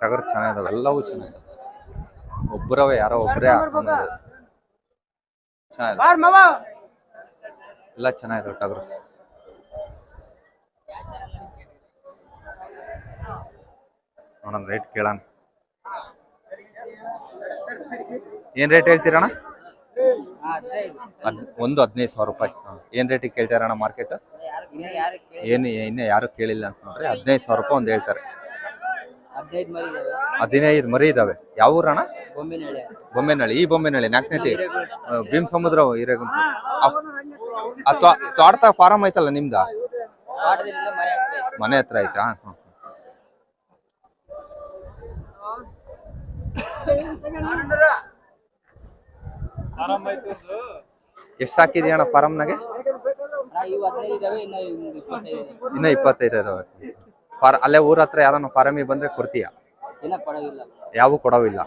ಟಗರ್ ಚೆನ್ನಾಗಿದಾವೆ ಎಲ್ಲವೂ ಚೆನ್ನಾಗಿದಾವೆ. ಒಬ್ಬರವೇ ಯಾರೋ ಒಬ್ಬರೇ. ಚೆನ್ನಾಗಿದೆ. ಎಲ್ಲ ಚೆನ್ನಾಗಿದಾವೆ ಟಗರು. ನೋಡೋಣ ರೇಟ್ ಕೇಳೋಣ ಏನ್ ರೇಟ್ ಹೇಳ್ತೀರಣ್ಣ? ಹದ್- ಒಂದು ಹದಿನೈದು ಸಾವಿರ ರೂಪಾಯಿ. ಏನ್ ರೇಟಿಗೆ ಕೇಳ್ತಾರಣ್ಣ ಮಾರ್ಕೆಟ್ ಏನು ಇನ್ನು ಯಾರು ಕೇಳಿಲ್ಲ ಅಂತ ನೋಡ್ರಿ ಹದಿನೈದು ಸಾವಿರ ರೂಪಾಯಿ ಒಂದು ಹೇಳ್ತಾರೆ. ಹದಿನೈದು ಮರಿ ಇದಾವೆ. ಯಾವ ಊರಣ್ಣ ಬೊಂಬಿನಹಳ್ಳಿ ಬೊಮ್ಮೆನಹಳ್ಳಿ. ಈ ಬೊಮ್ಮೆನಹಳ್ಳಿ ನಾಲ್ಕನೇಟಿ ಭೀಮ್ ಸಮುದ್ರ ಹಿರೇಗುಂಟ ತೋಟದ ಫಾರಂ ಐತಲ್ಲ ನಿಮ್ದ? ಮನೆ ಹತ್ರ ಆಯ್ತಾ. ಎಷ್ಟ್ ಸಾಕಿದ್ಯಾಣ ಅಣ್ಣ ಫಾರಮ್ನಾಗೆ ಇನ್ನ ಇಪ್ಪತ್ತೈದು ಇದಾವೆ. ಫಾರ್ ಅಲ್ಲೇ ಊರ ಹತ್ರ ಯಾರನ್ನ ಫಾರಮಿ ಬಂದ್ರೆ ಕೊಡ್ತೀಯ? ಯಾವ ಕೊಡವಿಲ್ಲ.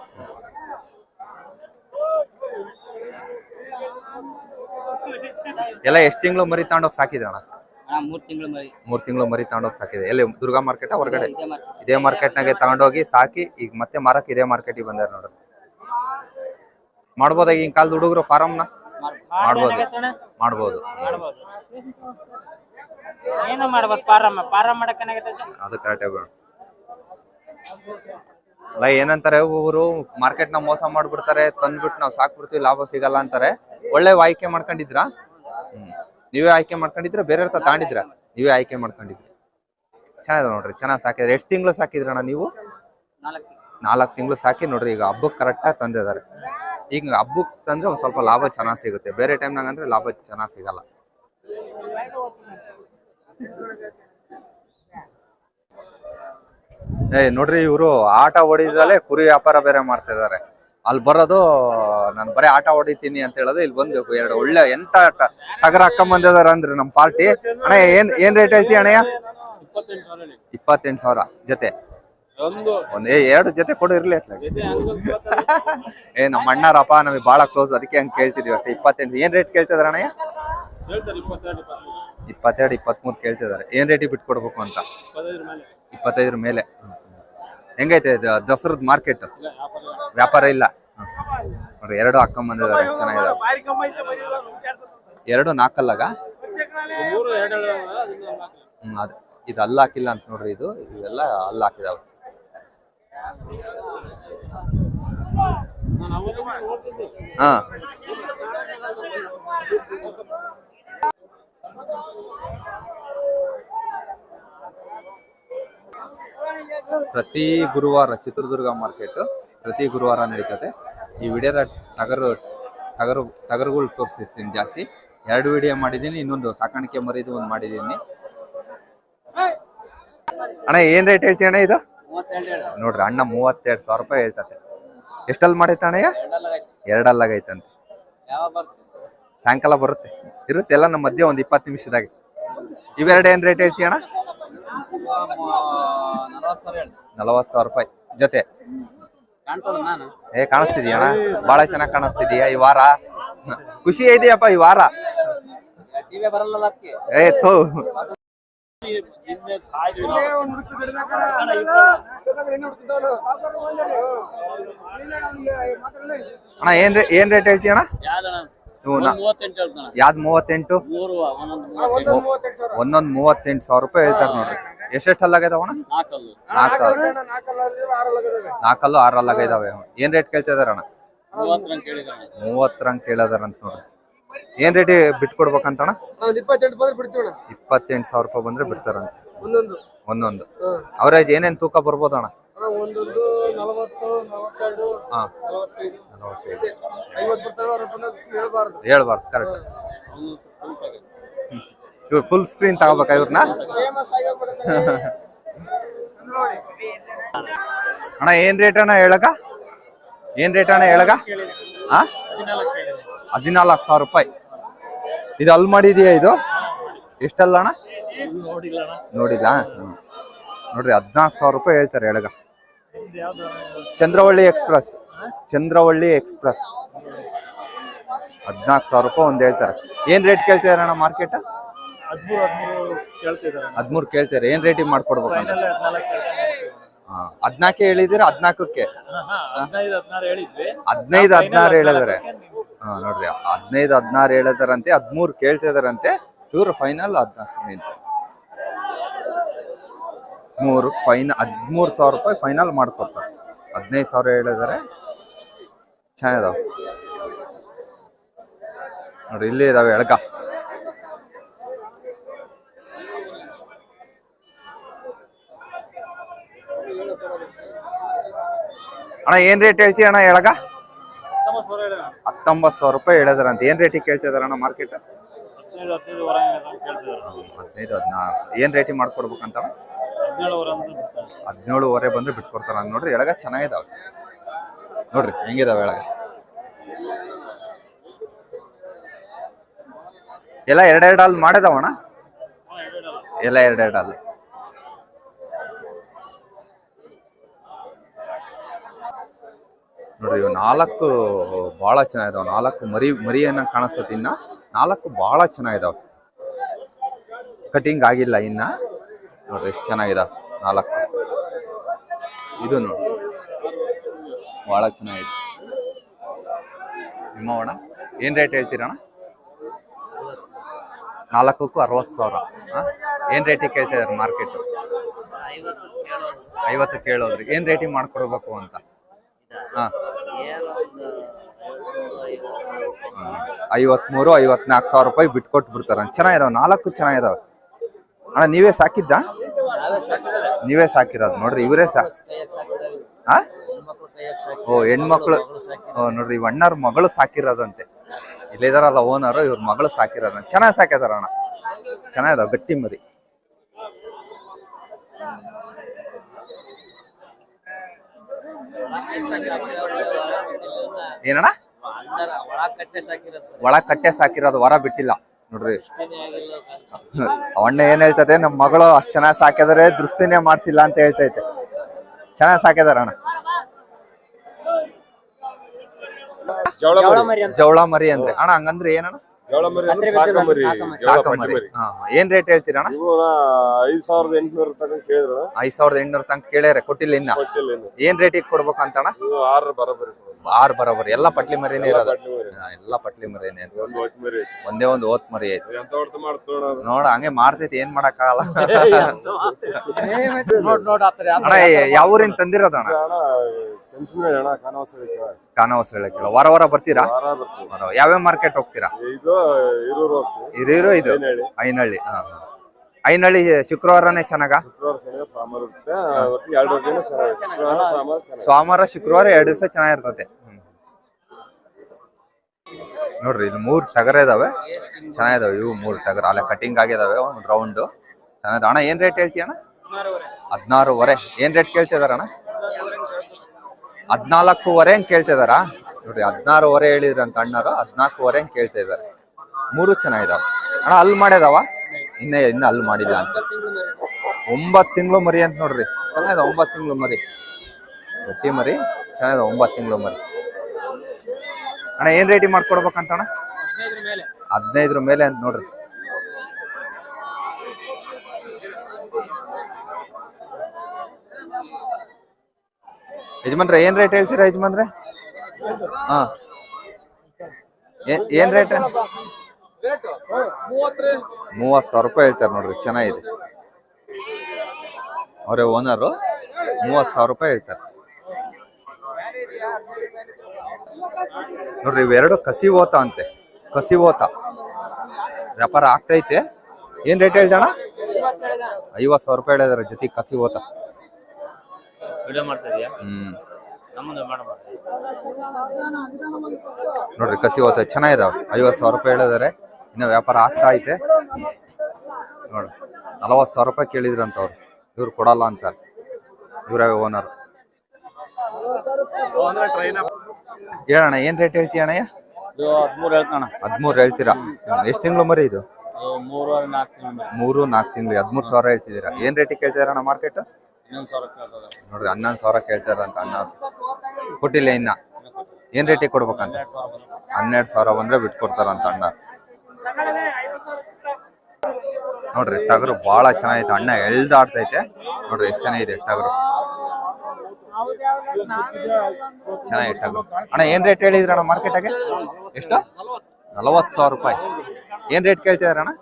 ಎಲ್ಲ ಎಷ್ಟ್ ತಿಂಗಳು ಮರಿ ತಗೊಂಡೋಗಿ ಸಾಕಿದೆ ಅಣ್ಣ ಅಣ್ಣ ಮೂರ್ ತಿಂಗಳು ಮರಿ. ಮೂರ್ ತಿಂಗಳು ಮರಿ ತಗೊಂಡೋಗಿ ಸಾಕಿದೆ ಎಲ್ಲಿ ದುರ್ಗಾ ಮಾರ್ಕೆಟ್ ಹೊರಗಡೆ? ಇದೇ ಮಾರ್ಕೆಟ್ ನಾಗೆ ತಗೊಂಡೋಗಿ ಸಾಕಿ ಈಗ ಮತ್ತೆ ಮಾರಕ್ ಇದೇ ಮಾರ್ಕೆಟಿಗೆ ಬಂದಾರ ನೋಡ್ರಿ ಮಾಡ್ಬೋದ ಈಗಿನ ಕಾಲದ ಹುಡುಗರು ಫಾರಮ್ನ ಮಾಡ್ಬೋದು. ಮಾಡ್ಬೋದು. ಏನು ಮಾಡ್ಬೇಕು? ಪಾರಮ್ಮ ಪಾರಮ್ ಮಾಡಕ್ಕೆ ಬೇಡ ಅಲ್ಲ ಏನಂತಾರೆ ಒಬ್ಬರು ಮಾರ್ಕೆಟ್ನ ಮೋಸ ಮಾಡ್ಬಿಡ್ತಾರೆ ತಂದ್ಬಿಟ್ಟು ನಾವು ಸಾಕ್ಬಿಡ್ತೀವಿ ಲಾಭ ಸಿಗಲ್ಲ ಅಂತಾರೆ. ಒಳ್ಳೆ ಆಯ್ಕೆ ಮಾಡ್ಕೊಂಡಿದ್ರ ಹ್ಮ್. ನೀವೇ ಆಯ್ಕೆ ಮಾಡ್ಕೊಂಡಿದ್ರೆ ಬೇರೆ ಹತ್ರ ತಾಂಡಿದ್ರ ನೀವೇ ಆಯ್ಕೆ ಮಾಡ್ಕೊಂಡಿದ್ರಿ ಚೆನ್ನಾಗಿದೆ ನೋಡ್ರಿ ಚೆನ್ನಾಗಿ ಸಾಕಿದ್ರೆ. ಎಷ್ಟು ತಿಂಗಳು ಸಾಕಿದ್ರಣ್ಣ ನೀವು? ನಾಲ್ಕು ನಾಲ್ಕು ತಿಂಗಳು ಸಾಕಿ ನೋಡ್ರಿ ಈಗ ಹಬ್ಬಕ್ಕೆ ಕರೆಕ್ಟಾಗಿ ತಂದಿದ್ದಾರೆ. ಈಗ ಹಬ್ಬಕ್ಕೆ ತಂದ್ರೆ ಒಂದ್ ಸ್ವಲ್ಪ ಲಾಭ ಚೆನ್ನಾಗಿ ಸಿಗುತ್ತೆ. ಬೇರೆ ಟೈಮ್ನಾಗ ಅಂದ್ರೆ ಲಾಭ ಚೆನ್ನಾಗಿ ಸಿಗಲ್ಲ. ಏ ನೋಡ್ರಿ ಇವರು ಆಟ ಹೊಡಿದಲ್ಲೇ ಕುರಿ ವ್ಯಾಪಾರ ಬೇರೆ ಮಾಡ್ತಾ ಇದಾರೆ. ಅಲ್ಲಿ ಬರೋದು ನಾನು ಬರೀ ಆಟ ಹೊಡಿತೀನಿ ಅಂತ ಹೇಳೋದು ಇಲ್ಲಿ ಬಂದ್ಬೇಕು. ಎರಡು ಒಳ್ಳೆ ಎಂತ ಆಟ ಟಗರ ಬಂದಿದಾರ ಅಂದ್ರೆ ನಮ್ಮ ಪಾರ್ಟಿ. ಅಣ್ಣ ಏನ್ ಏನ್ ರೇಟ್ ಐತಿ ಅಣ್ಣಯ್ಯ ಇಪ್ಪತ್ತೆಂಟು ಸಾವಿರ ಜೊತೆ. ಒಂದೇ. ಎರಡು ಜೊತೆ ಕೊಡು ಇರ್ಲಿ ಏ ನಮ್ಮ ಅಣ್ಣಾರಪ್ಪ ನಮಗೆ ಬಹಳ ಕ್ಲೋಸ್ ಅದಕ್ಕೆ ಹಂಗ್ ಕೇಳ್ತಿದೀವಿ ಅಷ್ಟೇ. ಇಪ್ಪತ್ತೆಂಟು ಏನ್ ರೇಟ್ ಕೇಳ್ತಿದಾರ ಅಣ್ಣಯ್ಯ ಇಪ್ಪತ್ತೆರಡು, ಇಪ್ಪತ್ಮೂರು ಕೇಳ್ತಿದಾರೆ ಏನ್ ರೇಟಿಗೆ ಬಿಟ್ಕೊಡ್ಬೇಕು ಅಂತ? ಇಪ್ಪತ್ತೈದರ ಮೇಲೆ. ಹೆಂಗೈತೆ ಇದು ದಸರದ ಮಾರ್ಕೆಟ್ ವ್ಯಾಪಾರ ಇಲ್ಲ. ನೋಡ್ರಿ, ಎರಡು ಹಾಕೊಂಬಂದಿದ್ದಾರೆ ಚೆನ್ನಾಗಿದಾವೆ ಎರಡು ನಾಲ್ಕಲ್ಲಾಗ ಹ್ಮ್, ಅದ್ ಇದು ಅಲ್ಲ ಹಾಕಿಲ್ಲ ಅಂತ ನೋಡ್ರಿ ಇದು. ಇವೆಲ್ಲ ಅಲ್ಲ ಹಾಕಿದಾವೆ. ಹಾ. ಪ್ರತಿ ಗುರುವಾರ ಚಿತ್ರದುರ್ಗ ಮಾರ್ಕೆಟ್ ಪ್ರತಿ ಗುರುವಾರ ನಡೀತದೆ. ಈ ವಿಡಿಯೋದ ಟಗರು ಟಗರು ಟಗರುಗಳು ತೋರಿಸಿರ್ತೀನಿ ಜಾಸ್ತಿ. ಎರಡು ವಿಡಿಯೋ ಮಾಡಿದ್ದೀನಿ ಇನ್ನೊಂದು ಸಾಕಾಣಿಕೆ ಮರಿದು ಒಂದು ಮಾಡಿದ್ದೀನಿ. ಅಣ್ಣ ಏನ್ ರೇಟ್ ಹೇಳ್ತೀನಿ ಅಣ್ಣ ಇದು? ನೋಡ್ರಿ ಅಣ್ಣ ಮೂವತ್ತೆರಡು ಸಾವಿರ ರೂಪಾಯಿ ಹೇಳ್ತತೆ. ಎಷ್ಟಲ್ಲಿ ಮಾಡೈತೆ ಅಣ್ಣ ಎರಡಲ್ಲಾಗೈತೆ. ಎರಡಲ್ಲಾಗೈತಂತೆ. ಸಾಯಂಕಾಲ ಬರುತ್ತೆ. ಇರುತ್ತೆ ಎಲ್ಲ ನಮ್ಮ ಮಧ್ಯೆ ಒಂದು ಇಪ್ಪತ್ತು ನಿಮಿಷದಾಗ. ಇವೆರಡು ಏನ್ ರೇಟ್ ಹೇಳ್ತೀಯ ಅಣ್ಣ? ನಲವತ್ತು ಸಾವಿರ ರೂಪಾಯಿ ಜೊತೆ. ಏ, ಕಾಣಿಸ್ತಿದ್ಯಾ ಅಣ್ಣ? ಬಹಳ ಚೆನ್ನಾಗಿ ಕಾಣಿಸ್ತಿದ್ಯಾ ಈ ವಾರ? ಖುಷಿ ಇದೆಯಪ್ಪ ಈ ವಾರ? ಏ, ಥೋ. ಅಣ್ಣ, ಏನ್ ಏನ್ ರೇಟ್ ಹೇಳ್ತೀಯ ಅಣ್ಣ ನೀವು ಯಾವ್ದು ಮೂವತ್ತೆಂಟು? ಒಂದೊಂದು ಮೂವತ್ತೆಂಟು ಸಾವಿರ. ರೂಪಾಯಿ ಹೇಳ್ತಾರೆ ನೋಡ್ರಿ. ಎಷ್ಟೆಷ್ಟು ಅಲ್ಲಾಗೈದಾವ ಅಣ್ಣ? ನಾಲ್ಕಲ್ಲು. ಆರ್ ಹಲ್ಲಾಗ ಇದಾವೆ. ಏನ್ ರೇಟ್ ಕೇಳ್ತಾ ಇದಾರ ಅಣ್ಣ? ಮೂವತ್ತರಂಗೆ ಕೇಳದಾರಂತ ನೋಡ್ರಿ. ಏನ್ ರೇಟ್ ಬಿಟ್ಕೊಡ್ಬೇಕಂತ ಅಣ್ಣ. ಇಪ್ಪತ್ತೆಂಟು ಸಾವಿರ ರೂಪಾಯಿ ಬಂದ್ರೆ ಬಿಡ್ತಾರಂತೆ. ಒಂದೊಂದು. ಒಂದೊಂದು. ಅವರೇಜ್ ಏನೇನ್ ತೂಕ ಬರ್ಬೋದು ಅಣ್ಣ ಅಣ್ಣ ಒಂದೊಂದು ನಲವತ್ತು ನಲವತ್ತೆರಡು ಹಾ. ನಲವತ್ತೈದು. ನಲವತ್ತೈದು. ಅಷ್ಟೇ. ಐವತ್ತು ಬರ್ತವೆ ಅವ್ರ ಹೇಳ್ಬಾರ್ದು. ಹೇಳ್ಬಾರ್ದು ಕರೆಕ್ಟ್ ಇವ್ರು ಫುಲ್ ಸ್ಕ್ರೀನ್ ತಗೋಬೇಕಾ ಇವ್ರನ್ನ? ಫೇಮಸ್ ಆಗಿಬಿಡುತ್ತೆ ಅಣ್ಣ ಏನ್ ರೇಟ್ ಅಣ್ಣ ಹೇಳಕ? ಏನ್ ರೇಟ್ ಅಣ್ಣ ಹೇಳಕ? ಹಾ ಹದಿನಾಲ್ಕು ಸಾವಿರ ರೂಪಾಯಿ. ಇದು ಅಲ್ಲಿ ಮಾಡಿದೀಯಾ ಇದು? ಎಷ್ಟಲ್ಲ ಅಣ್ಣ? ನೋಡಿಲ್ಲ ಹ್ಮ್. ನೋಡ್ರಿ ಹದಿನಾಲ್ಕು ಸಾವಿರ ರೂಪಾಯಿ ಹೇಳ್ತಾರೆ ಎಳಗ ಚಂದ್ರವಳ್ಳಿ ಎಕ್ಸ್ಪ್ರೆಸ್. ಚಂದ್ರವಳ್ಳಿ ಎಕ್ಸ್ಪ್ರೆಸ್. ಹದಿನಾಲ್ಕು ಸಾವಿರ ರೂಪಾಯಿ ಒಂದು ಹೇಳ್ತಾರೆ. ಏನ್ ರೇಟ್ ಕೇಳ್ತಿದಾರೆ ಅಣ್ಣ ಮಾರ್ಕೆಟ್ ಹದಿಮೂರು ಕೇಳ್ತಾರೆ ಏನ್ ರೇಟಿಗೆ ಮಾಡ್ಕೊಡ್ಬೇಕು ಅಂತ? ಹದಿನಾಲ್ಕೇ ಹೇಳಿದಿರ ಹದಿನಾಲ್ಕಕ್ಕೆ? ಹದಿನೈದು, ಹದಿನಾರು ಹೇಳಿದಾರೆ ಹಾ, ನೋಡ್ರಿ, ಹದಿನೈದು, ಹದಿನಾರು ಹೇಳಿದಾರಂತೆ, ಹದಿಮೂರು ಕೇಳ್ತಿದಾರಂತೆ. ಇವರು ಫೈನಲ್ ಹದಿನಾಲ್ಕು ಮೂರು ಫೈನ್ ಹದಿಮೂರು ಸಾವಿರ ರೂಪಾಯಿ ಫೈನಲ್ ಮಾಡ್ಕೊಡ್ತಾರೆ. ಹದಿನೈದು ಸಾವಿರ ಹೇಳಿದಾರೆ ಚೆನ್ನಾಗಿದಾವೆ ನೋಡ್ರಿ ಇಲ್ಲಿ ಇದಾವೆ ಎಳ್ಗ ಅಣ್ಣ ಏನ್ ರೇಟ್ ಹೇಳ್ತೀವಿ ಅಣ್ಣ ಎಳಗ ಹತ್ತೊಂಬತ್ತು ಸಾವಿರ ರೂಪಾಯಿ ಹೇಳಿದಾರ ಅಂತ. ಏನ್ ರೇಟಿಗೆ ಕೇಳ್ತಿದಾರ ಅಣ್ಣ ಮಾರ್ಕೆಟ್ ಹದಿನೈದು ಹದಿನಾರು. ಏನ್ ರೇಟಿಗೆ ಮಾಡ್ಕೊಡ್ಬೇಕಂತ ಹದಿನೇಳುವರೆ ಬಂದ್ರೆ ಬಿಟ್ಕೊಡ್ತಾರ ನೋಡ್ರಿ ಎಳಗ ಚೆನ್ನಾಗಿದಾವ. ನೋಡ್ರಿ ಹೆಂಗಿದಾವೆ ಎಳಗ. ಎಲ್ಲ ಎರಡೆರಡು ಅಲ್ಲಿ ಮಾಡಿದವಣ ಎಲ್ಲ ಎರಡೆರಡು ಅಲ್ಲಿ ನೋಡ್ರಿ ಇವು ನಾಲ್ಕು ಬಹಳ ಚೆನ್ನಾಗಿದಾವ. ನಾಲ್ಕು ಮರಿ ಮರಿಯನ್ನ ಕಾಣಿಸ್ತತಿ ಇನ್ನ. ನಾಲ್ಕು ಬಹಳ ಚೆನ್ನಾಗಿದಾವ. ಕಟಿಂಗ್ ಆಗಿಲ್ಲ ಇನ್ನ. ನೋಡ್ರಿ, ಎಷ್ಟು ಚೆನ್ನಾಗಿದೆ. ನಾಲ್ಕು. ಇದು ನೋಡಿ ಬಹಳ ಚೆನ್ನಾಗಿದೆ. ನಿಮ್ಮ ಅಣ್ಣ ಏನ್ ರೇಟ್ ಹೇಳ್ತೀರಣ್ಣ ನಾಲ್ಕಕ್ಕೂ ಅರವತ್ತು ಸಾವಿರ. ಆ? ಏನ್ ರೇಟಿಗೆ ಇದ್ದಾರೆ ಮಾರ್ಕೆಟ್ ಐವತ್ತು ಕೇಳೋದ್ರಿ. ಏನ್ ರೇಟಿಗೆ ಮಾಡಿಕೊಡ್ಬೇಕು ಅಂತ? ಹಾಂ ಐವತ್ಮೂರು, ಐವತ್ನಾಲ್ಕು ಸಾವಿರ ರೂಪಾಯಿ ಬಿಟ್ಕೊಟ್ಟು ಬಿಡ್ತಾರೆ ಚೆನ್ನಾಗಿದಾವ. ನಾಲ್ಕು ಚೆನ್ನಾಗಿದಾವೆ. ಅಣ್ಣ, ನೀವೇ ಸಾಕಿದ್ದ? ನೀವೇ ಸಾಕಿರೋದು. ನೋಡ್ರಿ ಇವರೇ ಸಾ ಕೈಯಾಗ ಸಾಕಿದಾರೆ ಆ? ಸಾಕಿ ಓ ಹೆಣ್ಮಕ್ಳು ಓ ನೋಡ್ರಿ ಇವ್ ಅಣ್ಣವ್ರ ಮಗಳು ಸಾಕಿರೋದಂತೆ. ಇಲ್ಲಿದಾರಲ್ಲ ಓನರ್ ಇವ್ರ ಮಗಳು ಸಾಕಿರೋದಂತೆ. ಚೆನ್ನಾಗಿ ಸಾಕಿದಾರ ಅಣ್ಣ. ಚೆನ್ನಾಗಿದಾವ ಗಟ್ಟಿ ಮರಿ. ಏನಣ್ಣ? ಒಳ ಕಟ್ಟೆ ಸಾಕಿರೋದು. ಹೊರ ಕಟ್ಟೆ ಸಾಕಿರೋದು ವರ ಬಿಟ್ಟಿಲ್ಲ. ನೋಡ್ರಿ. ಅವಣ್ಣ ಏನ್ ಹೇಳ್ತದೆ ನಮ್ ಮಗಳು ಅಷ್ಟ್ ಚೆನ್ನಾಗಿ ಸಾಕಿದರೆ ದೃಷ್ಟಿನೇ ಮಾಡ್ಸಿಲ್ಲ ಅಂತ ಹೇಳ್ತೈತೆ. ಚೆನ್ನಾಗಿ ಸಾಕಿದಾರ ಅಣ್ಣ. ಜವಳ ಮರಿ. ಜವಳ ಮರಿ ಅಂದ್ರೆ. ಅಣ್ಣ ಹಂಗಂದ್ರೆ ಏನಣ್ಣ? ಜವಳ ಮರಿ ಸಾಕ ಮರಿ. ಜವಳ ಮರಿ. ಮರಿ ಹಾ ಏನ್ ರೇಟ್ ಹೇಳ್ತೀರ ಅಣ್ಣ? ಇವು ಐದ್ ಸಾವಿರದ ಎಂಟುನೂರ ತನಕ ಕೇಳಿದ್ರ ಐದ್ ಸಾವಿರದ ಎಂಟ್ನೂರ ತನಕ ಕೇಳ್ಯಾರೆ ಕೊಟ್ಟಿಲ್ಲ ಇನ್ನ. ಏನ್ ರೇಟಿಗೆ ಕೊಡ್ಬೇಕು ಅಂತ ಅಣ್ಣ ಆರು ಬರೋಬ್ಬರಿ ಆರ್ ಬರೋಬರ್ ಎಲ್ಲ ಪಟ್ಲಿ ಮರಿನೇ ಇರೋದು. ಎಲ್ಲಾ ಪಟ್ಲಿ ಮರಿನೇ. ಒಂದು ಒಂದೇ ಒಂದು ಓತ್ ಮರಿ ಐತಿ. ನೋಡ ಹಂಗೆ ಮಾಡ್ತೈತಿ ಏನ್ ಮಾಡಕ್ಕಾಗಲ್ಲ. ಆಗಲ್ಲ ನೋಡ್ ಆತರ ಅಣ್ಣ ಯಾವ ಊರಿಂದ ತಂದಿರೋದು ಅಣ್ಣ? ಅಣ್ಣ ಕಂಚಿನ ಅಣ್ಣ ಕಾನವಾಸ ಹೇಳಕ್ಕಿಲ್ಲ ವಾರ ವಾರ ಬರ್ತೀರಾ? ಯಾವ್ಯಾವ ಮಾರ್ಕೆಟ್ ಹೋಗ್ತೀರಾ? ಇದು ಇದು? ಐನಹಳ್ಳಿ. ಹಾ. ಹಾ. ಐನಹಳ್ಳಿ ಶುಕ್ರವಾರನೇ ಚೆನ್ನಾಗ? ಸೋಮವಾರ ಶುಕ್ರವಾರ ಎರಡ್ ದಿವಸ ಚೆನ್ನಾಗಿರ್ತದೆ. ನೋಡ್ರಿ ಇಲ್ಲಿ ಮೂರ್ ಟಗರ ಇದಾವೆ. ಚೆನ್ನಾಗಿದಾವೆ. ಇವು ಮೂರ್ ಟಗರ. ಅಲ್ಲ ಕಟಿಂಗ್ ಆಗಿದಾವೆ. ಒಂದು ರೌಂಡ್ ಚೆನ್ನಾಗಿದೆ. ಅಣ್ಣ ಏನ್ ರೇಟ್ ಹೇಳ್ತೀಯ ಅಣ್ಣ? ಹದಿನಾರೂವರೆ. ಏನ್ ರೇಟ್ ಕೇಳ್ತಿದಾರ ಅಣ್ಣ? ಹದ್ನಾಲ್ಕೂವರೆ ಹೆಂಗ್ ಕೇಳ್ತಿದಾರ? ನೋಡ್ರಿ ಹದಿನಾರೂವರೆ ಹೇಳಿದ್ರಂತ ಅಣ್ಣರು. ಹದ್ನಾಲ್ಕೂವರೆ ಹೆಂಗ್ ಕೇಳ್ತಾ ಇದಾರೆ ಮೂರು ಚೆನ್ನಾಗಿದಾವೆ. ಅಣ್ಣ ಅಲ್ಲಿ ಮಾಡ್ಯದವ ಇನ್ನೇ ಇನ್ನೂ ಅಲ್ಲಿ ಮಾಡಿಲ್ಲ ಅಂತ. ಒಂಬತ್ತು ತಿಂಗಳು ಮರಿ ಅಂತ ನೋಡ್ರಿ. ಚೆನ್ನಾಗಿದೆ, ಒಂಬತ್ತು ತಿಂಗಳು ಮರಿ. ಗಟ್ಟಿ ಮರಿ, ಚೆನ್ನಾಗಿದೆ, ಒಂಬತ್ತು ತಿಂಗಳು ಮರಿ. ಅಣ್ಣ, ಏನ್ ರೇಟಿ ಮಾಡ್ಕೊಡ್ಬೇಕಂತ ಅಣ್ಣ ಹದಿನೈದರ ಮೇಲೆ ಅಂತ ನೋಡ್ರಿ. ಯಜಮಾನ್ರೆ, ಏನ್ ರೇಟ್ ಹೇಳ್ತೀರಾ ಯಜಮಾನ್ರೆ? ಹಾ. ಏನ್- ಏನ್ ರೇಟ್ ಮೂವತ್ ಸಾವಿರ ರೂಪಾಯಿ ಹೇಳ್ತಾರೆ ನೋಡ್ರಿ ಚೆನ್ನಾಗಿದೆ. ಅವರೇ ಓನರು ಮೂವತ್ ಸಾವಿರ ರೂಪಾಯಿ ಹೇಳ್ತಾರೆ. ನೋಡ್ರಿ ಇವೆರಡು ಕಸಿ ಓತ ಅಂತೆ ಕಸಿ ಓತ ವ್ಯಾಪಾರ ಆಗ್ತೈತೆ. ಏನ್ ರೇಟ್ ಹೇಳ್ದಣ ಐವತ್ ಸಾವಿರ ರೂಪಾಯಿ ಹೇಳಿದಾರೆ ಜೊತೆ ಕಸಿ ಓತ ಹ್ಮ್. ನೋಡ್ರಿ ಕಸಿ ಓತ ಚೆನ್ನಾಗಿದಾವೆ ಐವತ್ ಸಾವಿರ ರೂಪಾಯಿ ಹೇಳಿದಾರೆ ಇನ್ನು ವ್ಯಾಪಾರ ಆಗ್ತಾ ಐತೆ. ನೋಡ್ರಿ ನಲವತ್ತು ಸಾವಿರ ರೂಪಾಯಿ ಕೇಳಿದ್ರಂತ ಅವ್ರು ಇವ್ರು ಕೊಡಲ್ಲ ಅಂತ ಇವರೇ ಓನರ್ ಹೇಳಣ್ಣ ಏನ್ ರೇಟ್ ಹೇಳ್ತೀಯ ಅಣ್ಣ ಹದಿಮೂರು ಹದ್ಮೂರು ಹೇಳ್ತೀರಾ? ಎಷ್ಟು ತಿಂಗಳು ಮರಿ ಇದು? ಮೂರು. ನಾಲ್ಕು ತಿಂಗಳು ಹದ್ಮೂರು ಸಾವಿರ ಹೇಳ್ತಿದ್ದೀರಾ? ಏನ್ ರೇಟಿಗೆ ಕೇಳ್ತಿದಾರಣ್ಣ ಮಾರ್ಕೆಟ್ ನೋಡ್ರಿ ಹನ್ನೊಂದು ಸಾವಿರ ಕೇಳ್ತಾರಂತ ಅಣ್ಣ ಕೊಟ್ಟಿಲ್ಲ ಇನ್ನ. ಏನ್ ರೇಟಿಗೆ ಕೊಡ್ಬೇಕಂತ? ಹನ್ನೆರಡು ಸಾವಿರ ಬಂದ್ರೆ ಬಿಟ್ಕೊಡ್ತಾರಂತ ಅಣ್ಣ ನೋಡ್ರಿ ಟಗರು ಬಹಳ ಚೆನ್ನಾಗೈತೆ ಅಣ್ಣ ಎಳ್ದಾಡ್ತೈತೆ ನೋಡ್ರಿ ಎಷ್ಟು ಚೆನ್ನಾಗಿದೆ ಟಗರು. ಚೆನ್ನಾಗಿ ಟಗರು. ಅಣ್ಣ ಏನ್ ರೇಟ್ ಹೇಳಿದ್ರ ಅಣ್ಣ ಮಾರ್ಕೆಟಾಗೆ ಎಷ್ಟು? ನಲವತ್ತು ಸಾವಿರ ರೂಪಾಯಿ. ಏನ್ ರೇಟ್ ಕೇಳ್ತಿದಾರ ಅಣ್ಣ?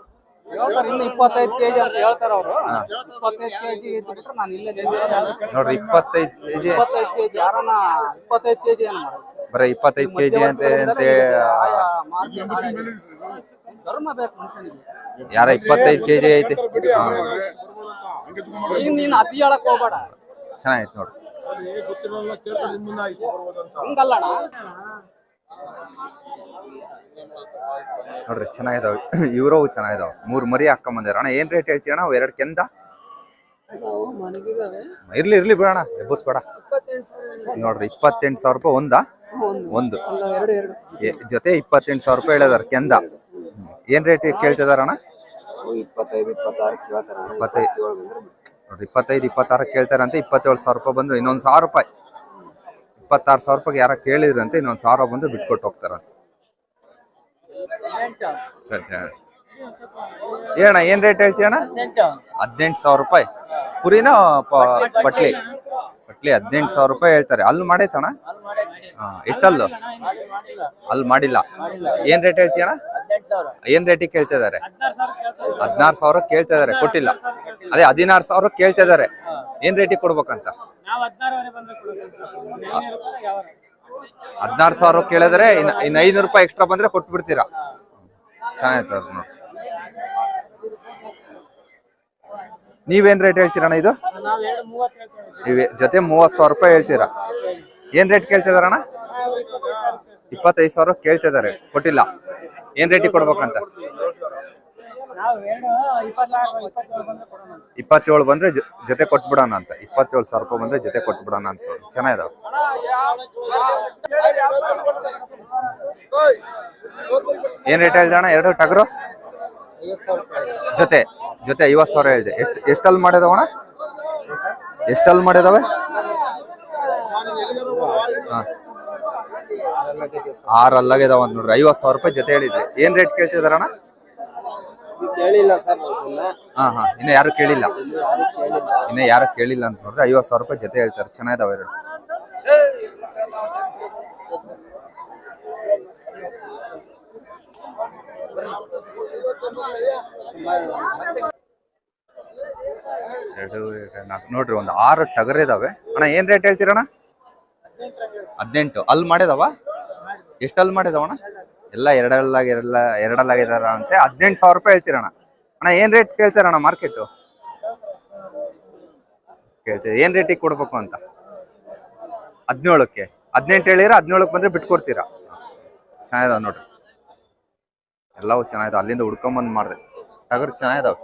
ನೋಡ್ರಿ ಇಪ್ಪತ್ತೈದು ಕೆಜಿ. ಬರೀ ಇಪ್ಪತ್ತೈದು ಕೆಜಿ ಅಂತ ಅಂತ ಧರ್ಮ ಬೇಕು ಮನುಷ್ಯನಿಗೆ. ಯಾರ ಇಪ್ಪತ್ತೈದು ಕೆಜಿ ಐತಿ? ಐತೆ ಈಗ ನೀನು ಅತಿ ಹೇಳಕ್ ಹೋಗ್ಬೇಡ. ಚೆನ್ನಾಗೈತೆ ನೋಡ್ರಿ ಹಂಗಲ್ಲಣ್ಣ. ನೋಡ್ರಿ ಚೆನ್ನಾಗಿದಾವೆ. ಇವರವು ಚೆನ್ನಾಗಿದಾವೆ. ಮೂರು ಮರಿ ಹಾಕೊಂಬಂದಿರ ಅಣ್ಣ ಏನ್ ರೇಟ್ ಹೇಳ್ತೀಯ ಅಣ್ಣ? ಅವು ಎರಡು ಕೆಂದ? ಇರ್ಲಿ ಇರ್ಲಿ ಬಿಡೋಣ. ಎಬ್ಬರ್ಸ್ಬೇಡ ನೋಡ್ರಿ ಇಪ್ಪತ್ತೆಂಟು ಸಾವಿರ ರೂಪಾಯಿ ಒಂದಾ? ಒಂದು. ಜೊತೆ ಇಪ್ಪತ್ತೆಂಟು ಸಾವಿರ ರೂಪಾಯಿ ಹೇಳಿದಾರೆ ಕೆಂದ. ಏನ್ ರೇಟ್ ಕೇಳ್ತಿದಾರ ಅಣ್ಣ? ಇಪ್ಪತ್ತೈದು ಇಪ್ಪತ್ತಾರು ಕೇಳ್ತಾರೆ ಇಪ್ಪತ್ತೈದು ನೋಡ್ರಿ ಇಪ್ಪತ್ತೈದು ಇಪ್ಪತ್ತಾರು ಕೇಳ್ತಾರಂತೆ ಇಪ್ಪತ್ತೇಳು ಸಾವಿರ ರೂಪಾಯಿ ಬಂದ್ರು ಇನ್ನೊಂದು ಸಾವಿರ ರೂಪಾಯಿ. ಇಪ್ಪತ್ತಾರು ಸಾವಿರ ರೂಪಾಯಿ ಯಾರ ಕೇಳಿದ್ರಂತೆ ಇನ್ನೊಂದು ಸಾವಿರ ಬಂದು ಬಿಟ್ಕೊಟ್ಟು ಹೋಗ್ತಾರಂತೆ. ಏನ ಏನ್ ರೇಟ್ ಹೇಳ್ತೀಯಣ್ಣ? ಹದಿನೆಂಟು ಸಾವಿರ ರೂಪಾಯಿ. ಪುರಿನ ಪ- ಪಟ್ಲಿ? ಪಟ್ಲಿ ಹದಿನೆಂಟು ಸಾವಿರ ರೂಪಾಯಿ ಹೇಳ್ತಾರೆ. ಅಲ್ಲಿ ಮಾಡೈತಣ ಎಷ್ಟಲ್ಲು ಅಲ್ಲಿ ಮಾಡಿಲ್ಲ. ಏನ್ ರೇಟ್ ಹೇಳ್ತೀಯಣ ಏನ್ ರೇಟಿಗೆ ಕೇಳ್ತಿದಾರೆ ಹದಿನಾರು ಸಾವಿರ ಕೇಳ್ತಾ ಇದಾರೆ ಕೊಟ್ಟಿಲ್ಲ. ಅದೇ ಹದಿನಾರು ಸಾವಿರ ಕೇಳ್ತಾ ಇದಾರೆ ಏನ್ ರೇಟಿಗೆ ಕೊಡ್ಬೇಕಂತ? ಹದಿನಾರು ಸಾವಿರ ಕೇಳಿದ್ರೆ ಇನ್ ಐನೂರು ರೂಪಾಯಿ ಎಕ್ಸ್ಟ್ರಾ ಬಂದ್ರೆ ಕೊಟ್ಬಿಡ್ತೀರಾ? ಚೆನ್ನಾಗಿತ್ತು ನೋಡಿ ನೀವೇನ್ ರೇಟ್ ಹೇಳ್ತೀರಣ್ಣ ಇದು? ನಾವು ಜೊತೆ ಮೂವತ್ತು ಸಾವಿರ ರೂಪಾಯಿ ಹೇಳ್ತೀರಾ? ಏನ್ ರೇಟ್ ಕೇಳ್ತಿದಾರಣ್ಣ? ಇಪ್ಪತ್ತೈದು ಸಾವಿರ ಕೇಳ್ತಿದಾರೆ, ಕೊಟ್ಟಿಲ್ಲ. ಏನ್ ರೇಟಿಗೆ ಕೊಡ್ಬೇಕಂತ? ಇಪ್ಪತ್ತೇಳು ಬಂದ್ರೆ ಜೊತೆ ಕೊಟ್ಬಿಡೋಣ ಅಂತ. ಇಪ್ಪತ್ತೇಳು ಸಾವಿರ ರೂಪಾಯಿ ಬಂದ್ರೆ ಜೊತೆ ಕೊಟ್ಬಿಡೋಣ ಅಂತ. ಚೆನ್ನಾಗಿದಾವ. ಏನ್ ರೇಟ್ ಹೇಳ್ದಣ್ಣ ಎರಡು ಟಗರು? ಜೊತೆ ಜೊತೆ ಐವತ್ ಸಾವಿರ ಹೇಳಿದೆ ಎಷ್ಟು ಎಷ್ಟಲ್ಲಿ ಮಾಡಿದವಣ ಎಷ್ಟಲ್ಲಿ ಮಾಡಿದಾವೆ? ಆರ ಆರ್ ನೋಡ್ರಿ. ಐವತ್ ಸಾವಿರ ರೂಪಾಯಿ ಜೊತೆ ಹೇಳಿದ್ರಿ. ಏನ್ ರೇಟ್ ಕೇಳ್ತಿದಾರಣ ಕೇಳಿಲ್ಲ ಸರ್ ಹಾ ಹಾ. ಇನ್ನ ಯಾರು ಕೇಳಿಲ್ಲ. ಇನ್ನ ಯಾರು ಕೇಳಿಲ್ಲ. ಅಂತ ನೋಡ್ರಿ. ಐವತ್ ಸಾವಿರ ರೂಪಾಯಿ ಜೊತೆ ಹೇಳ್ತಾರೆ. ಚೆನ್ನಾಗಿದಾವ ಎರಡು. ಎರಡು ನೋಡ್ರಿ, ಒಂದು ಆರು ಟಗರ್ ಇದಾವೆ. ಅಣ್ಣ, ಏನ್ ರೇಟ್ ಹೇಳ್ತೀರಣ್ಣ? ಹದಿನೆಂಟು. ಅಲ್ಲಿ ಮಾಡಿದವ? ಎಷ್ಟು ಅಲ್ಲಿ ಮಾಡಿದವಣ್ಣ ಎಲ್ಲ ಎರಡಲ್ಲಾಗಿ ಎರಡಲ್ಲ ಎರಡಲ್ಲಾಗಿದಾರ ಅಂತೆ. ಹದಿನೆಂಟು ಸಾವಿರ ರೂಪಾಯಿ ಹೇಳ್ತೀರಣ್ಣ. ಅಣ್ಣ, ಏನ್ ರೇಟ್ ಕೇಳ್ತಾರಣ್ಣ ಮಾರ್ಕೆಟು ಕೇಳ್ತೀವಿ. ಏನ್ ರೇಟಿಗೆ ಕೊಡ್ಬೇಕು ಅಂತ? ಹದಿನೇಳಕ್ಕೆ. ಹದಿನೆಂಟು ಹೇಳಿರ ಹದಿನೇಳಕ್ಕೆ ಬಂದ್ರೆ ಬಿಟ್ಕೊಡ್ತೀರಾ? ಚೆನ್ನಾಗಿದಾವ ನೋಡ್ರಿ. ಎಲ್ಲವೂ ಚೆನ್ನಾಗಿದಾವ ಅಲ್ಲಿಂದ ಹುಡ್ಕೊಂಬಂದು ಮಾಡಿದೆ. ಟಗರ್ ಚೆನ್ನಾಗಿದಾವೆ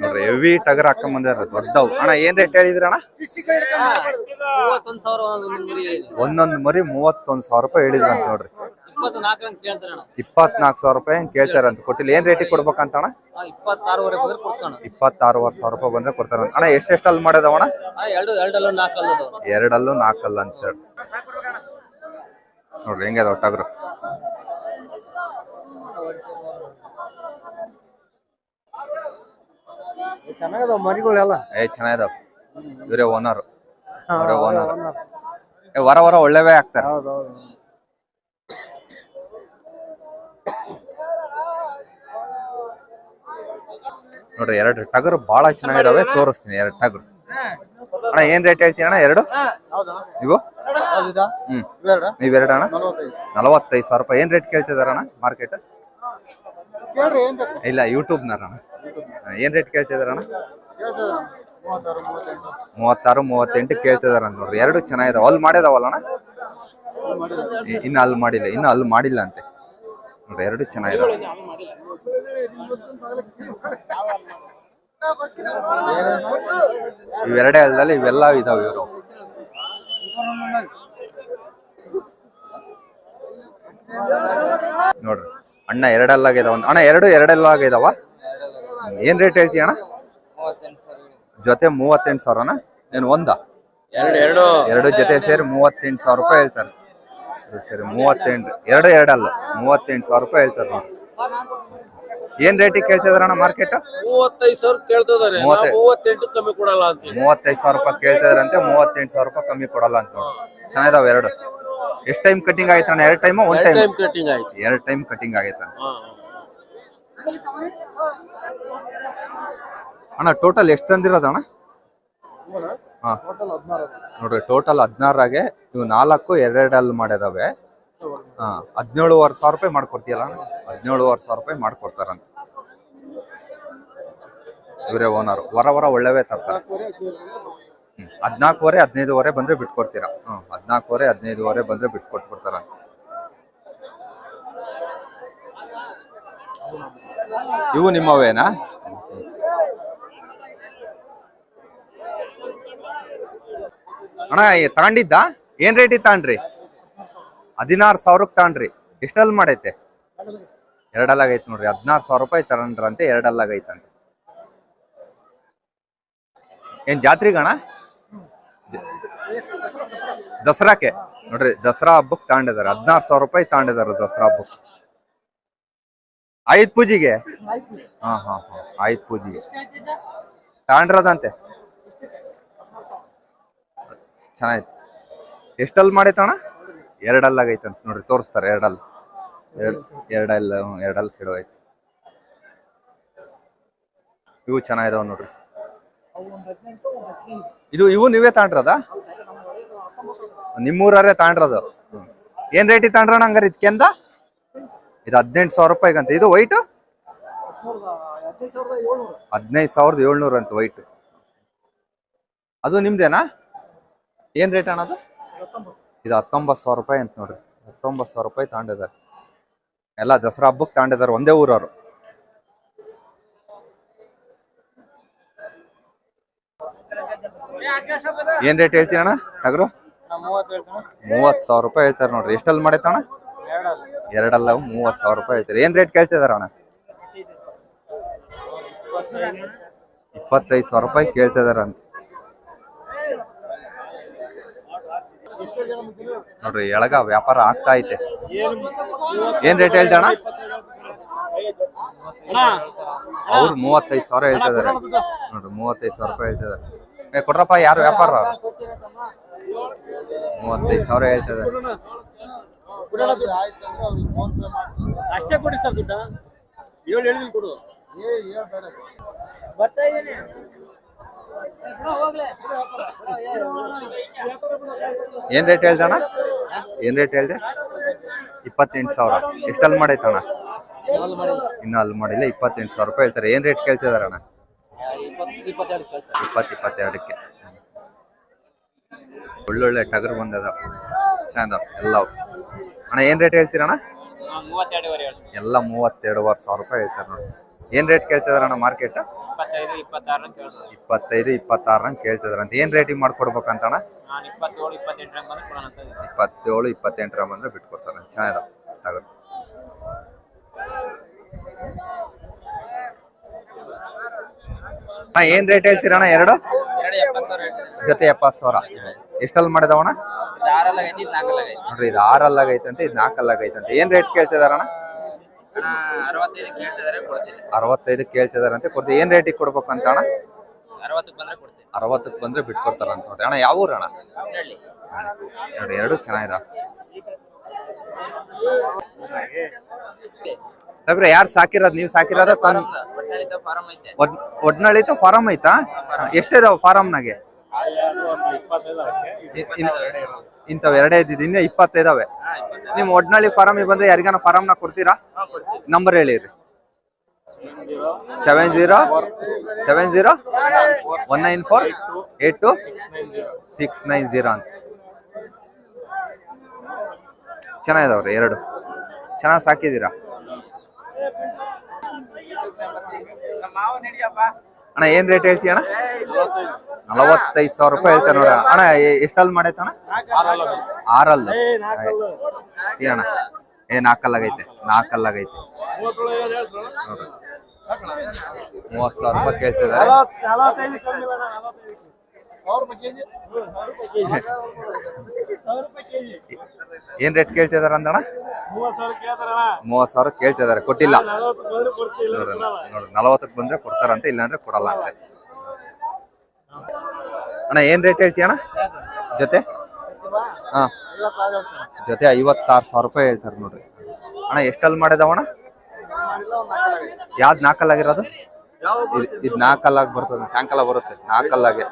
ನೋಡ್ರಿ ಹೆವಿ ಟಗರ್ ಹಾಕೊಂಬಂದಾರ ದೊಡ್ಡವು. ಅಣ್ಣ ಏನ್ ರೇಟ್ ಹೇಳಿದ್ರಿ ಅಣ್ಣ? ಒಂದೊಂದ್ ಮರಿ ಮೂವತ್ತೊಂದ್ ಸಾವಿರ ರೂಪಾಯಿ ಹೇಳಿದ್ರಂತ ನೋಡ್ರಿ. ಇಪ್ಪತ್ನಾಲ್ಕು ಸಾವಿರ ರೂಪಾಯಿ ಕೇಳ್ತಾರೆ ಕೇಳ್ತಾರಂತ ಕೊಟ್ಟಿಲ್ಲ. ಏನ್ ರೇಟಿಗೆ ಕೊಡ್ಬೇಕಂತ ಅಣ್ಣ. ಇಪ್ಪತ್ತಾರೂವರೆ ಸಾವಿರ ರೂಪಾಯಿ ಬಂದ್ರೆ ಕೊಡ್ತಾರ ಅಣ್ಣ ಎಷ್ಟೆಷ್ಟಲ್ಲಿ ಅಲ್ಲಿ ಎರಡು ಎರಡಲ್ಲ ನಾಲ್ಕಲ್ಲ ಅದಾವ. ಎರಡಲ್ಲೂ ನಾಲ್ಕಲ್ಲ ಅಂತ ಹೇಳಿ. ನೋಡ್ರಿ ಹೆಂಗೆ ಒಟ್ಟಾಗ್ರು ಟಗರು ಚೆನ್ನಾಗದ ಮರಿಗಳೆಲ್ಲ. ಏ ಚೆನ್ನಾಗಿದಾವ. ಇವರೇ ಓನರ್ ಅವರೇ ಓನರ್ ಏ ವರ ವರ ಒಳ್ಳೆವೇ ಆಗ್ತಾರೆ. ನೋಡ್ರಿ ಎರಡು ಟಗರು ಬಹಳ ಚೆನ್ನಾಗಿದಾವೆ ತೋರಿಸ್ತೀನಿ ಎರಡು ಟಗರು ಅಣ್ಣ ಏನ್ ರೇಟ್ ಹೇಳ್ತೀನಿ ಅಣ್ಣ ಎರಡು ನೀವು ಹ್ಮ್ ನೀವೆರಡು ಅಣ್ಣ ನಲವತ್ತೈದು ಸಾವಿರ ರೂಪಾಯಿ ಏನ್ ರೇಟ್ ಕೇಳ್ತಿದಾರ ಅಣ್ಣ ಮಾರ್ಕೆಟ್ ಇಲ್ಲ ಯೂಟ್ಯೂಬ್ನಾರ ಅಣ್ಣ ಏನ್ ರೇಟ್ ಕೇಳ್ತಿದಾರ ಅಣ್ಣ ಮೂವತ್ತಾರು ಮೂವತ್ತೆಂಟು ಕೇಳ್ತಿದಾರ ಅಂತ ನೋಡ್ರಿ ಎರಡು ಚೆನ್ನಾಗಿದಾವ ಅಲ್ಲಿ ಮಾಡಿದಾವಲ್ಲ ಅಣ್ಣ ಇನ್ನು ಅಲ್ಲಿ ಮಾಡಿಲ್ಲ ಇನ್ನು ಅಲ್ಲಿ ಮಾಡಿಲ್ಲ ಅಂತೆ ನೋಡ್ರಿ ಎರಡು ಚೆನ್ನಾಗಿದಾವ ಇವೆರಡೇ ಅಲ್ಲದಲ್ಲಿ ಇವೆಲ್ಲ ಇದಾವ ಇವರು. ನೋಡ್ರಿ. ಅಣ್ಣ ಎರಡಲ್ಲಾಗಿದಾವ ಅಣ್ಣ ಎರಡು ಎರಡೆಲ್ಲಾಗಿದಾವ ಏನ್ ರೇಟ್ ಹೇಳ್ತೀಯ ಅಣ್ಣ? ಮೂವತ್ತೆಂಟು ಸಾವಿರ ಜೊತೆ ಮೂವತ್ತೆಂಟು ಸಾವಿರನ? ಏನು ಒಂದ? ಎರಡು ಎರಡು. ಎರಡು ಜೊತೆ ಸೇರಿ ಮೂವತ್ತೆಂಟು ಸಾವಿರ ರೂಪಾಯಿ ಹೇಳ್ತಾರೆ. ಸರಿ, ಸರಿ ಮೂವತ್ತೆಂಟು. ಎರಡು ಎರಡಲ್ಲ ಮೂವತ್ತೆಂಟು ಸಾವಿರ ರೂಪಾಯಿ ಹೇಳ್ತಾರೆ ನೋಡಿ ಏನ್ ರೇಟಿಗೆ ಕೇಳ್ತಿದಾರ ಮಾರ್ಕೆಟ್ ಮೂವತ್ತೈದು ಸಾವಿರ ಕೇಳ್ತಿದಾರೆ ಮೂವತ್ತೈ- ಮೂವತ್ತೆಂಟು ಕಮ್ಮಿ ಕೊಡಲ್ಲ ಅಂತ ಮೂವತ್ತೈದು ಸಾವಿರ ರೂಪಾಯಿ ಕೇಳ್ತಿದಾರಂತೆ ಮೂವತ್ತೆಂಟು ಸಾವಿರ ರೂಪಾಯಿ ಕಮ್ಮಿ ಕೊಡಲ್ಲ ಅಂತ ನೋಡಿ. ಚೆನ್ನಾಗಿದಾವೆ ಎರಡು. ಎಷ್ಟು ಟೈಮ್ ಕಟಿಂಗ್ ಆಯ್ತಣ್ಣ ಎರಡು time one time time cutting ಆಯ್ತು. ಎರಡು ಟೈಮ್ ಕಟಿಂಗ್ ಆಗೈತೆ ಹಾ ಅಣ್ಣ ಟೋಟಲ್ ಎಷ್ಟು ತಂದಿರೋದಣ್ಣ ಹಾ. ಟೋಟಲ್ ಹದಿನಾರು ನೋಡ್ರಿ ಟೋಟಲ್ ಹದಿನಾರಾಗೆ ಇವು ನಾಲ್ಕು ಎರಡೆರಡಲ್ಲಿ ಮಾಡಿದಾವೆ. ಹಾ, ಹದಿನೇಳುವರೆ ಸಾವಿರ ರೂಪಾಯಿ ಮಾಡ್ಕೊಡ್ತೀಯಲ್ಲ ಹದಿನೇಳುವರೆ ಸಾವಿರ ರೂಪಾಯಿ ಮಾಡ್ಕೊಡ್ತಾರಂತ. ಇವರೇ ಓನರ್ ವರ ವರ ಒಳ್ಳೆವೇ ತರ್ತಾರೆ. ಹ್ಮ್. ಹದ್ನಾಲ್ಕುವರೆ, ಹದಿನೈದುವರೆ ಬಂದ್ರೆ ಬಿಟ್ಕೊಡ್ತೀರಾ? ಹ್ಮ್, ಹದಿನಾಲ್ಕುವರೆ, ಹದಿನೈದುವರೆ ಬಂದ್ರೆ ಬಿಟ್ಕೊಟ್ಬಿಡ್ತಾರಂತ. ಇವು ನಿಮ್ಮವೇನಾ? ಅಣ್ಣ ತಗೊಂಡಿದ್ದ? ಏನ್ ರೇಟಿಗೆ ತಗೊಂಡ್ರಿ? ಹದಿನಾರು ಸಾವಿರಕ್ಕೆ ತಗೊಂಡ್ರಿ. ಎಷ್ಟಲ್ಲಿ ಮಾಡೈತೆ? ಎರಡಲ್ಲಾಗೈತೆ ನೋಡ್ರಿ. ಹದಿನಾರು ಸಾವಿರ ರೂಪಾಯಿ ತಗೊಂಡ್ರಂತೆ, ಎರಡಲ್ಲಾಗೈತಂತೆ. ಏನ್ ಜಾತ್ರಿಗಣ? ದಸರಾಕ್ಕೆ. ನೋಡ್ರಿ, ದಸರಾ ಹಬ್ಬಕ್ಕೆ ತಗೊಂಡಿದ್ದಾರೆ ಹದಿನಾರು ಸಾವಿರ ರೂಪಾಯಿ ತಗೊಂಡಿದ್ದಾರೆ ದಸರಾ ಹಬ್ಬಕ್ಕೆ. ಆಯ್ತು ಪೂಜೆಗೆ? ಹಾ ಹಾ ಹಾ. ಆಯ್ತು ಪೂಜೆಗೆ. ತಗೊಂಡ್ರದಂತೆ? ಚೆನ್ನಾಯ್ತು ಎಷ್ಟಲ್ಲಿ ಮಾಡೈತಣ್ಣ ಎರಡಲ್ಲಿ ಅಂತ ನೋಡ್ರಿ, ತೋರಿಸ್ತಾರೆ ಎರಡಲ್ಲ. ಎರಡು, ಎರಡಲ್ಲ ಎರಡಲ್ಲ ಎರಡಲ್ಲಿ ಕೆಡವೈತೆ ಇವು ಚೆನ್ನಾಗಿದಾವ ನೋಡ್ರಿ. ಇದು ಇವು ನೀವೇ ತಾಂಡ್ರದ? ನಿಮ್ಮೂರೇ ತಾಂಡ್ರದು. ಏನ್ ರೇಟಿಗೆ ತಾಂಡ್ರಣ ಹಂಗಾರೆ ಇದಕ್ಕೆಂದ ಇದು ಹದಿನೆಂಟು ಸಾವಿರ ರೂಪಾಯಿಗಂತ. ಇದು ವೈಟ್ ಹದಿನೈದು ಸಾವಿರದ ಏಳ್ನೂರು ಅಂತ ವೈಟ್ ಅದು ನಿಮ್ದೇನಾ? ಏನ್ ರೇಟ್ ಅಣ್ಣ ಅದು? ಇದು ಹತ್ತೊಂಬತ್ತು ಸಾವಿರ ರೂಪಾಯಿ ಅಂತ ನೋಡ್ರಿ. ಹತ್ತೊಂಬತ್ತು ಸಾವಿರ ರೂಪಾಯಿ ತಗೊಂಡಿದ್ದಾರೆ. ಎಲ್ಲ ದಸರಾ ಹಬ್ಬಕ್ಕೆ ತಗೊಂಡಿದ್ದಾರೆ ಒಂದೇ ಊರವರು. ಏನ್ ರೇಟ್ ಹೇಳ್ತೀನಿ ಅಣ್ಣ, ಟಗರು? ಮೂವತ್ತು ಸಾವಿರ ರೂಪಾಯಿ ಹೇಳ್ತಾರೆ ನೋಡ್ರಿ. ಎಷ್ಟಲ್ಲಿ ಮಾಡೈತಣ್ಣ? ಎರಡಲ್ಲ, ಮೂವತ್ತು ಸಾವಿರ ರೂಪಾಯಿ ಹೇಳ್ತಾರೆ. ಏನ್ ರೇಟ್ ಕೇಳ್ತಿದಾರ ಅಣ್ಣ? ಇಪ್ಪತ್ತೈದು ಸಾವಿರ ರೂಪಾಯಿ ಕೇಳ್ತಿದಾರ ಅಂತ ನೋಡ್ರಿ ಎಳಗ ವ್ಯಾಪಾರ ಆಗ್ತಾ ಐತೆ. ಏನ್ ರೇಟ್ ಹೇಳ್ದಣ್ಣ ಅವ್ರು ಮೂವತ್ತೈದು ಸಾವಿರ ಹೇಳ್ತಿದಾರೆ ನೋಡ್ರಿ ಮೂವತ್ತೈದು ಸಾವಿರ ರೂಪಾಯಿ ಹೇಳ್ತಿದಾರೆ ಏ ಕೊಟ್ರಪ್ಪ ಯಾರು ವ್ಯಾಪಾರ? ಮೂವತ್ತೈದು ಸಾವಿರ ಹೇಳ್ತಾ ಇದಾರೆ ಅಷ್ಟೇ ಕೊಡಿ ಸರ್ ದುಡ್ಡ ಏಳು ಹೇಳಿದ್ರು ಕೊಡು. ಏನ್ ರೇಟ್ ಹೇಳ್ದೆ ಅಣ್ಣ? ಏನ್ ರೇಟ್ ಹೇಳ್ದೆ? ಇಪ್ಪತ್ತೆಂಟು ಸಾವಿರ. ಎಷ್ಟಲ್ಲಿ ಮಾಡೈತಣ ಇನ್ನು ಅಲ್ಲಿ ಮಾಡಿಲ್ಲ, ಇಪ್ಪತ್ತೆಂಟು ಸಾವಿರ ರೂಪಾಯಿ ಹೇಳ್ತಾರೆ. ಏನ್ ರೇಟ್ ಕೇಳ್ತಿದಾರೆ ಇಪ್ಪತ್ತು, ಇಪ್ಪತ್ತೆರಡಕ್ಕೆ. ಒಳ್ಳೊಳ್ಳೆ ಟಗರು ಬಂದದ. ಚಂದ. ಎಲ್ಲ ಅಣ್ಣ, ಏನ್ ರೇಟ್ ಹೇಳ್ತೀರಣ್ಣ ಎಲ್ಲ ಮೂವತ್ತೆರಡುವರೆ ಸಾವಿರ ರೂಪಾಯಿ ಹೇಳ್ತಾರೆ ನೋಡಿ. ಏನ್ ರೇಟ್ ಕೇಳ್ತಿದಾರಣ್ಣ ಮಾರ್ಕೆಟ್ ಇಪ್ಪತ್ತೈದು ಇಪ್ಪತ್ತಾರರಂಗ್ ಕೇಳ್ತಿದಾರೆ ಅಂತ ಏನ್ ರೇಟಿಂಗ್ ಮಾಡ್ಕೊಡ್ಬೇಕಂತಣ್ಣ? ನಾನು ಇಪ್ಪತ್ತೇಳು ಇಪ್ಪತ್ತೆಂಟರ ಬಂದ್ರೆ ಬಿಟ್ಕೊಡ್ತಾರೆ. ಕೊಡ್ತಾರ ಟಗರು ಹಾ ಏನ್ ರೇಟ್ ಹೇಳ್ತೀರಣ ಎರಡು? ಜೊತೆ ಎಪ್ಪತ್ತು ಸಾವಿರ. ಎಷ್ಟಲ್ಲಿ ಮಾಡಿದವಣ್ಣ? ನೋಡ್ರಿ ಇದು ಆರಲ್ಲಾಗೈತಂತೆ ಇದು ನಾಲ್ಕಲ್ಲಾಗೈತಂತೆ ಏನ್ ರೇಟ್ ಕೇಳ್ತಿದಾರಣ್ಣ? ಅರವತ್ತೈದು ಕೇಳ್ತಿದಾರೆ ಅಂತ ಕೊಡ್ತೀವಿ. ಏನ್ ರೇಟಿಗೆ ಕೊಡ್ಬೇಕು ಅಂತ ಅಣ್ಣ? ಅರವತ್ತಕ್ಕೆ ಬಂದ್ರೆ ಬಂದ್ರೆ ಬಿಟ್ಕೊಡ್ತಾರಂತ ನೋಡ್ರಿ. ಅಣ್ಣ ಯಾವ ಊರು ಅಣ್ಣ ನೋಡಿ ಎರಡು ಚೆನ್ನಾಗಿದಾವ ಸಾಬ್ರೆ ಯಾರು ಸಾಕಿರೋದ್? ನೀವು ಸಾಕಿರೋದ ತಂದ್ ಒಡ್ನಳ್ಳಿ ಫಾರಂ ಐತೆ. ಒಡ್ನಳ್ಳಿತು ಫಾರಂ ಐತಾ? ಎಷ್ಟಿದಾವ ಫಾರಮ್ನಾಗೆ ಇಂಥವ್ ಎರಡೇ ಇದ್ದಿದ್ದು. ಇನ್ನೇ ಇಪ್ಪತ್ತೈದಾವೆ. ನಿಮ್ ಒಡ್ನಳ್ಳಿ ಫಾರಂ ಬಂದ್ರೆ ಯಾರಿಗಾನ ಫಾರಂ ನ ಕೊಡ್ತೀರಾ ನಂಬರ್ ಹೇಳಿರಿ seven zero seven zero one nine four eight two six nine zero ಅಂತ ಚೆನ್ನಾಗಿದಾವ್ರಿ ಎರಡು. ಚೆನ್ನಾಗಿ ಸಾಕಿದ್ದೀರಾ? ಅಣ್ಣ ಏನ್ ರೇಟ್ ಹೇಳ್ತೀಯ ಅಣ್ಣ ನಲವತ್ತೈದು ಸಾವಿರ ರೂಪಾಯಿ ಹೇಳ್ತಾರೆ ನೋಡ. ಅಣ್ಣ ಎಷ್ಟಲ್ ಎಷ್ಟಲ್ಲಿ ಮಾಡೈತಣ್ಣ? ಆರಲ್ಲ ಏ ಅಣ್ಣ. ಏ ನಾಲ್ಕಲ್ಲಾಗೈತೆ ನಾಲ್ಕಲ್ಲಾಗೈತೆ ಮೂವತ್ತು ಸಾವಿರ ರೂಪಾಯಿ ಕೇಳ್ತಿದ್ದಾರೆ. ಏನ್ ರೇಟ್ ಕೇಳ್ತಿದಾರ ಅಂದಣ್ಣ? ಮೂವತ್ ಸಾವಿರ ಕೇಳ್ತಿದಾರೆ ಕೊಟ್ಟಿಲ್ಲ. ನೋಡ್ರಿ ನಲವತ್ತಕ್ ನಲವತ್ತಕ್ಕೆ ಬಂದ್ರೆ ಕೊಡ್ತಾರಂತೆ ಇಲ್ಲಾಂದ್ರೆ ಕೊಡಲ್ಲ ಅಂತೆ. ಅಣ್ಣ ಏನ್ ರೇಟ್ ಹೇಳ್ತೀಯ ಅಣ್ಣ ಜೊತೆ? ಹಾ. ಜೊತೆ ಐವತ್ತಾರು ಸಾವಿರ ರೂಪಾಯಿ ಹೇಳ್ತಾರೆ ನೋಡ್ರಿ. ಅಣ್ಣ ಎಷ್ಟಲ್ಲಿ ಮಾಡಿದವಣ ಯಾವ್ದು ನಾಲ್ಕಲ್ಲಾಗಿರೋದು ಇದ್- ಇದ್ ನಾಲ್ಕಲ್ಲಾಗಿ ಬರ್ತದೆ ಸಾಯಂಕಾಲ ಬರುತ್ತೆ. ನಾಲ್ಕಲ್ಲಾಗೆ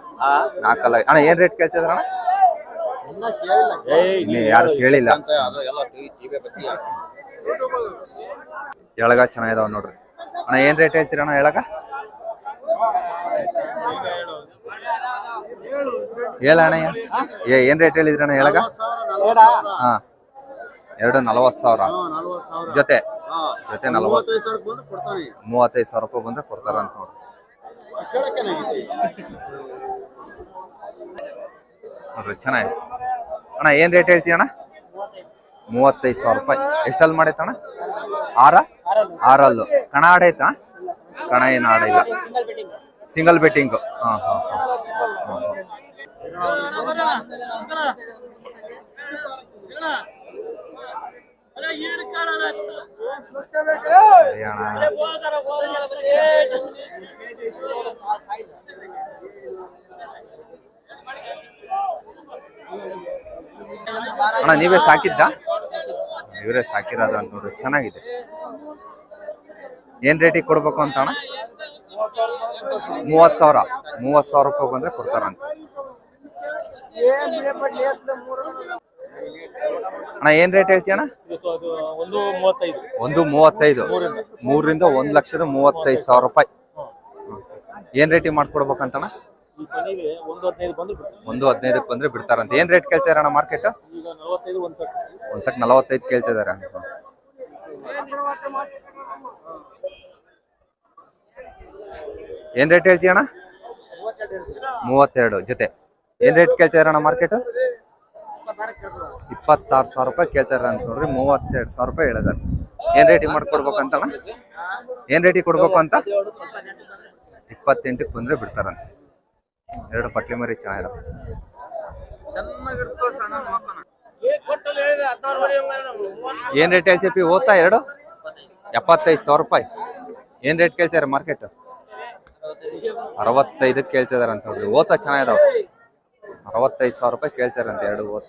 ನಾಲ್ಕಲ್ಲಾಗಿ ಅಣ್ಣ ಏನ್ ರೇಟ್ ಕೇಳ್ತಿದ್ರ ಅಣ್ಣ? ಯಾರು ಕೇಳಿಲ್ಲ. ಎಳಗ ಚೆನ್ನಾಗಿದಾವ ನೋಡ್ರಿ. ಅಣ್ಣ ಏನ್ ರೇಟ್ ಹೇಳ್ತೀರಣ್ಣ ಎಳಗ? ಹೇಳ ಅಣ್ಣಯ್ಯ ಏ ಏನ್ ರೇಟ್ ಹೇಳಿದ್ರಣ್ಣ ಹೇಳಕ ಹಾ. ಎರಡು ನಲವತ್ತು ಸಾವಿರ. ಜೊತೆ. ಜೊತೆ ನಲವತ್ತು. ಮೂವತ್ತೈದು ಸಾವಿರ ರೂಪಾಯಿ ಬಂದ್ರೆ ಕೊಡ್ತಾರ ಅಂತ ನೋಡ್ರಿ ಕೇಳಕ್ಕೇನಾಗಿದೆ? ನೋಡ್ರಿ ಚೆನ್ನಾಗಿತ್ತು ಅಣ್ಣ ಏನ್ ರೇಟ್ ಹೇಳ್ತೀಯ ಅಣ್ಣ ಮೂವತ್ತೈದು ಸಾವಿರ ರೂಪಾಯಿ. ಎಷ್ಟಲ್ಲಿ ಮಾಡೈತಣ್ಣ? ಆರ? ಆರಲ್ಲು. ಕಣ ಆಡೈತಾ ಕಣ ಏನು ಆಡಿಲ್ಲ ಸಿಂಗಲ್ ಬೆಟ್ಟಿಂಗು ಹಾಂ ಹಾಂ ಅಣ್ಣ ಅಣ್ಣ, ನೀವೇ ಸಾಕಿದ್ದ? ಇವರೇ ಸಾಕಿರೋದು ಅಂತ ನೋಡ್ರಿ ಚೆನ್ನಾಗಿದೆ. ಏನ್ ರೇಟಿಗೆ ಕೊಡ್ಬೇಕು ಅಂತ ಅಣ್ಣ? ಮೂವತ್ ಸಾವಿರ. ಮೂವತ್ತು ಸಾವಿರ ರೂಪಾಯಿ ಬಂದ್ರೆ ಕೊಡ್ತಾರಂತ. ಅಣ್ಣ. ಏನ್ ರೇಟ್ ಹೇಳ್ತೀಯ ಅಣ್ಣ ಒಂದು ಮೂವತ್ತೈದು. ಮೂರರಿಂದ ಒಂದ್ ಲಕ್ಷದ ಮೂವತ್ತೈದು ಸಾವಿರ ರೂಪಾಯಿ. ಏನ್ ರೇಟಿಗೆ ಕೊನೆಗೆ ಒಂದು ಹದಿನೈದಕ್ಕೆ ಬಂದ್ರೆ ಬಿಡ್ತಾರಂತ. ಏನ್ ರೇಟ್ ಮಾರ್ಕೆಟ್ ನಲವತ್ತೈದು ಒಂದು ಸೆಟ್ ಒಂದ್ಸಕ್ ನಲವತ್ತೈದು ಕೇಳ್ತಿದಾರೆ. ಏನ್ ರೇಟ್ ಹೇಳ್ತೀಯಣ್ಣ? ಮೂವತ್ತೆರಡು ಜೊತೆ. ಏನ್ ರೇಟ್ ಕೇಳ್ತಾ ಇರೋಣ ಮಾರ್ಕೆಟ್ ಇಪ್ಪತ್ತಾರು ಸಾವಿರ ರೂಪಾಯಿ ಕೇಳ್ತಾ ಅಂತ ನೋಡ್ರಿ, ಮೂವತ್ತೆರಡು ಸಾವಿರ ರೂಪಾಯಿ ಹೇಳಿದಾರೆ ಏನ್ ರೇಟಿಗೆ ಮಾಡ್ಕೊಡ್ಬೇಕಂತಣ್ಣ ಏನ್ ರೇಟಿಗೆ ಕೊಡ್ಬೇಕು ಅಂತ? ಇಪ್ಪತ್ತೆಂಟಕ್ಕೆ ಬಂದ್ರೆ ಬಿಡ್ತಾರಂತೆ. ಎರಡು ಪಟ್ಲಿ ಮರಿ ಚೆನ್ನಾಗಿರೋ. ಏನ್ ರೇಟ್ ಹೇಳ್ತೀವಿ ಓದ್ತಾ ಎರಡು? ಎಪ್ಪತ್ತೈದು ಸಾವಿರ ರೂಪಾಯಿ. ಏನ್ ರೇಟ್ ಕೇಳ್ತಾರೆ ಮಾರ್ಕೆಟ್? ಅರವತ್ತೈದಕ್ಕೆ ಕೇಳ್ತಿದಾರೆ ಅಂತ ನೋಡ್ರಿ ಓದ್ತಾ ಚೆನ್ನಾಗಿದಾವ. ಅರವತ್ತೈದು ಸಾವಿರ ರೂಪಾಯಿ ಕೇಳ್ತಾರಂತೆ ಎರಡು ಹೋತ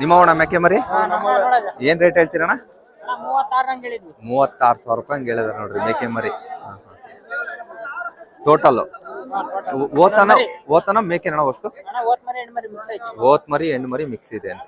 ನಿಮ್ಮವಣ ಮೇಕೆ ಮರಿ? ಏನ್ ರೇಟ್ ಹೇಳ್ತೀರಣ್ಣ? ಮೂವತ್ತಾರು ಸಾವಿರ ರೂಪಾಯಿ ಹಂಗೆ ಹೇಳಿದಾರೆ ನೋಡ್ರಿ ಮೇಕೆ ಮರಿ. ಟೋಟಲ್ ಓತನ ಓತನ ಮೇಕೆನಣ ಅಷ್ಟು? ಓತ್ ಮರಿ ಹೆಣ್ಣು ಮರಿ ಮಿಕ್ಸ್ ಇದೆ ಅಂತ.